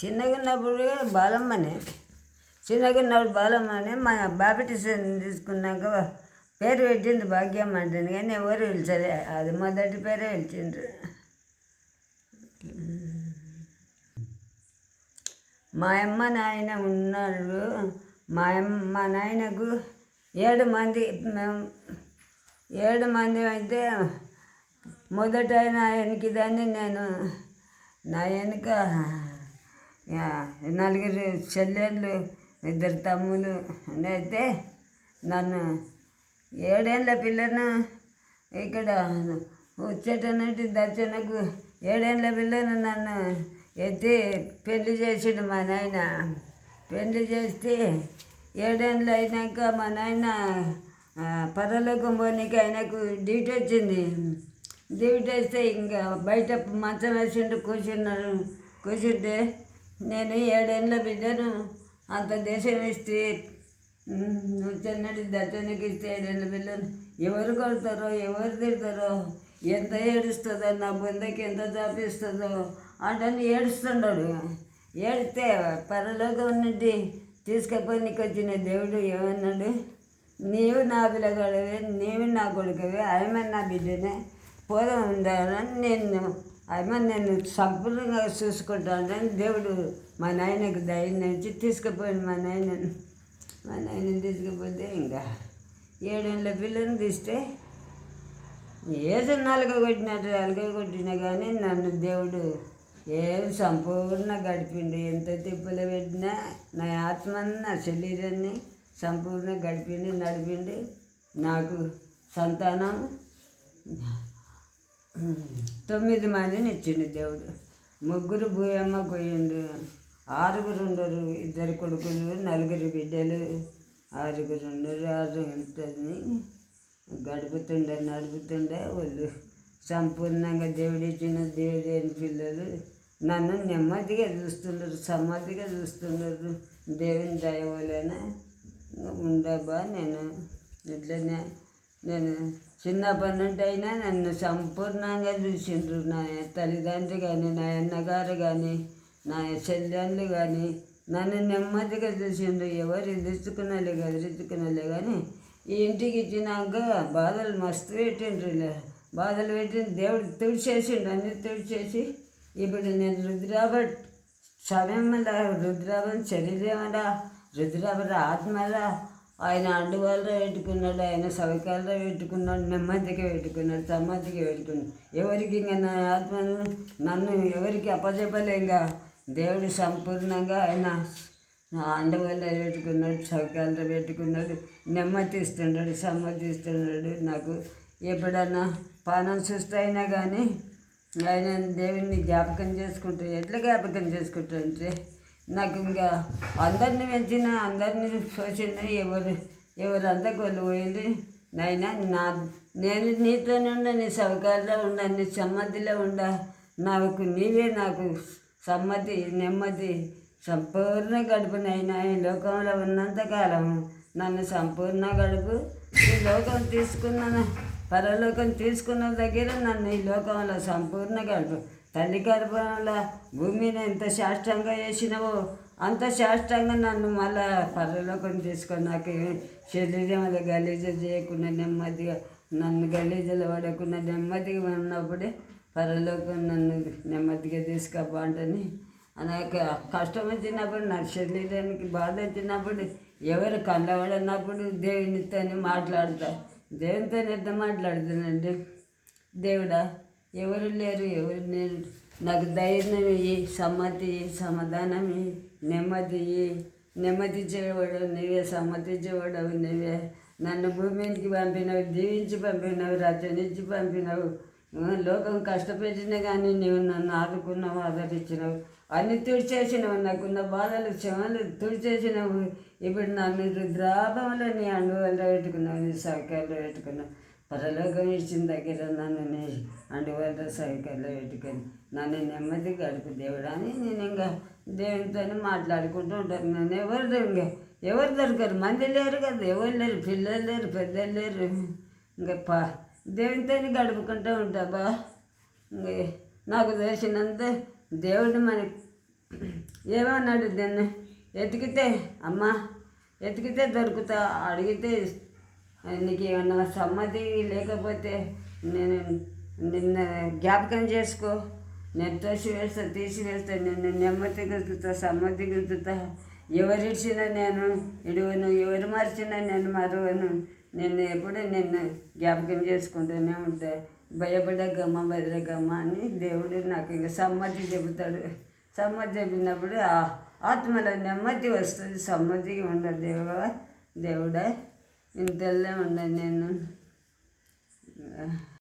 చిన్నగా ఉన్నప్పుడు బాలమ్మనే. చిన్నగా ఉన్నప్పుడు బాలమ్మనే మా బాపిటిషన్ తీసుకున్నాక పేరు పెట్టింది భాగ్యం అంటుంది కానీ ఎవరు పిలిచలే. అది మొదటి పేరే పిలిచిండ్రు. మా అమ్మ నాయన ఉన్నారు మా అమ్మ మా నాయనకు ఏడు మంది మేము ఏడు మంది అయితే మొదట ఆయనకి దాన్ని నేను నా వెనుక నలుగురు చెల్లెళ్ళు ఇద్దరు తమ్ములు. అయితే నన్ను ఏడేళ్ళ పిల్లను? ఇక్కడ వచ్చేటన్నట్టు దర్శనకు ఏడేళ్ళ పిల్లను నన్ను ఎత్తి పెళ్ళి చేసిండు మా నాయన. పెళ్ళి చేస్తే ఏడేళ్ళు అయినాక మా నాయన పరలోకం పోనీకి ఆయనకు డ్యూటీ వచ్చింది. డ్యూటీ వస్తే ఇంకా బయట మంచం వేసిండు కూర్చున్నారు కూర్చుంటే నేను ఏడేళ్ళ బిడ్డను అంత దేశం ఇస్తే నువ్వు చిన్నటి దర్శనకి ఇస్తే ఏడేళ్ళ పిల్లలు ఎవరు కొడతారో ఎవరు తిడతారో ఎంత ఏడుస్తుందో నా బొందకి ఎంత చాపిస్తుందో అంటే ఏడుస్తున్నాడు ఏడితే పరలోకం నుండి తీసుకుపోయి నీకు వచ్చిన దేవుడు ఏమన్నాడు? నీవు నా పిల్లగాడవే నీవు నా కొడుకవే ఆయమని నా బిడ్డనే పోదాం ఉండాలని నేను ఆమె నేను సంపూర్ణంగా చూసుకుంటానని దేవుడు మా నాయనకు ధైర్యం నుంచి మా నాయనను మా నాయనని తీసుకుపోతే ఇంకా ఏడేళ్ళ పిల్లని తీస్తే ఏదో నాలుగ కొట్టినట్టు నలుగ కొట్టినా కానీ నన్ను దేవుడు ఏం సంపూర్ణ గడిపిండు. ఎంత తిప్పులు పెట్టినా నా ఆత్మని నా శరీరాన్ని సంపూర్ణ గడిపిండి నడిపిండి. నాకు సంతానం. తొమ్మిది మందిని ఇచ్చిండు దేవుడు. ముగ్గురు భూయమ్మ పోయిండు ఆరుగురు ఉండరు. ఇద్దరు కొడుకులు నలుగురు బిడ్డలు ఆరుగురు ఉండరు. ఆరు ఉంటుంది. గడుపుతుండే నడుపుతుండే వాళ్ళు సంపూర్ణంగా దేవుడిచ్చిన దేవుడైన పిల్లలు? నన్ను నెమ్మదిగా చూస్తున్నారు సమ్మతిగా చూస్తున్నారు. దేవుని దయవలన ఉండబా నేను? ఇట్లనే నేను చిన్నప్పటి నుండి అయినా నన్ను సంపూర్ణంగా చూసిండ్రు. నా తల్లిదండ్రి కానీ నా అన్నగారు కానీ నా చెల్లెళ్ళు కానీ నన్ను నెమ్మదిగా చూసిండ్రు. ఎవరు ఎదుర్చుకున్నలే ఎదుర్చుకున్నలే కానీ ఈ ఇంటికి ఇచ్చినాక బాధలు మస్తు పెట్టిండ్రులే. బాధలు పెట్టిన దేవుడు తుడిచేసిండు అన్ని తుడిచేసి ఇప్పుడు నేను రుద్రాభట్ సమయంలో రుద్రాభం శరీరమరా రుద్రాభ ఆత్మరా ఆయన అండువాళ్ళలో పెట్టుకున్నాడు ఆయన సవికాలలో పెట్టుకున్నాడు నెమ్మదిగా పెట్టుకున్నాడు సమ్మతిగా పెట్టుకున్నాడు. ఎవరికి ఇంకా నా ఆత్మను నన్ను ఎవరికి అప్పచెప్పలేంగా? దేవుడు సంపూర్ణంగా ఆయన అండవల్ల పెట్టుకున్నాడు సౌకాలతో పెట్టుకున్నాడు నెమ్మది ఇస్తున్నాడు సమ్మతి ఇస్తున్నాడు. నాకు ఎప్పుడన్నా పానం సుస్తైనా కానీ ఆయన దేవుణ్ణి జ్ఞాపకం చేసుకుంటూ ఎట్లా జ్ఞాపకం చేసుకుంటాడంటే అంటే నాకు ఇంకా అందరిని పెంచిన అందరిని చూసిన ఎవరు ఎవరంతా అంతకు పోయింది నాయన నా నేను నీతోనే ఉండ నీ సౌకర్యంలో ఉండ నీ సమ్మతిలో ఉండ. నాకు నీవే నాకు సమ్మతి నెమ్మది సంపూర్ణ గడుపు నైనా ఈ లోకంలో ఉన్నంతకాలం నన్ను సంపూర్ణ గడుపు ఈ లోకం తీసుకున్న పరలోకం తీసుకున్న దగ్గర నన్ను ఈ లోకంలో సంపూర్ణ గడుపు. తల్లి గర్భంలో భూమిని ఎంత శాస్త్రంగా చేసినావో అంత శాస్త్రంగా నన్ను మళ్ళా పర్రలోకం తీసుకొని నాకు శరీరం అలా గలీజ చేయకుండా నెమ్మదిగా నన్ను గలీజలు పడకుండా నెమ్మదిగా ఉన్నప్పుడే పరలోకం నన్ను నెమ్మదిగా తీసుకుపోంటని నాకు కష్టం వచ్చినప్పుడు నా శరీరానికి బాధ వచ్చినప్పుడు ఎవరు కళ్ళబడినప్పుడు దేవునితో మాట్లాడతా. దేవునితో ఎంత మాట్లాడుతానండి దేవుడా ఎవరు లేరు ఎవరు లేరు. నాకు ధైర్యం ఇయ్యి సమ్మతి సమాధానం ఇయ్యి, నెమ్మది ఇయ్యి. నెమ్మది చేయవడం నీవే సమ్మతి నువ్వే. నీవే నన్ను భూమికి పంపినావు దీవించి పంపినావు రచనించి పంపినావు. లోకం కష్టపెట్టినా కానీ నీవు నన్ను ఆదుకున్నావు ఆదరించినావు అన్ని తుడిచేసినావు నాకున్న బాధలు క్షమలు తుడిచేసినావు. ఇప్పుడు నన్ను రుద్రాభంలో నీ అండువల్లో పెట్టుకున్నావు నీ సౌకర్యంలో పెట్టుకున్నావు. పరలోకం ఇచ్చిన దగ్గర నన్ను నీ సైకిల్లో పెట్టుకొని నన్ను నెమ్మది గడుపు దేవుడా అని నేను ఇంకా దేవునితో మాట్లాడుకుంటూ ఉంటాను. నేను ఎవరు ఇంకా ఎవరు దొరకరు? మంది లేరు కదా. ఎవరు లేరు? పిల్లలు లేరు పెద్దలు లేరు. ఇంకా పా దేవునితో గడుపుకుంటూ ఉంటా బా. నాకు తెలిసినంత దేవుడు మనకి ఏమన్నాడు? దాన్ని ఎతికితే అమ్మా ఎతికితే దొరుకుతా అడిగితే నీకు ఏమన్నా సమ్మతి లేకపోతే నేను నిన్న జ్ఞాపకం చేసుకో. నేను తోసివేస్తా తీసివేస్తా నిన్ను నెమ్మది గుర్తుతా సమ్మతి గుర్తుతా ఎవరిచ్చినా నేను ఇడువను ఎవరు మార్చినా నేను మరువను. నిన్ను ఎప్పుడు నిన్ను జ్ఞాపకం చేసుకుంటూనే ఉంటా. భయపడగమ్మ బెదరగమ్మ అని దేవుడు నాకు ఇంకా సమ్మతి చెబుతాడు. సమ్మతి చెప్పినప్పుడు ఆ ఆత్మలో నెమ్మది వస్తుంది. సమ్మతిగా ఉండదు. దేవుడా దేవుడా. ఇంతల్లే ఉండదు నేను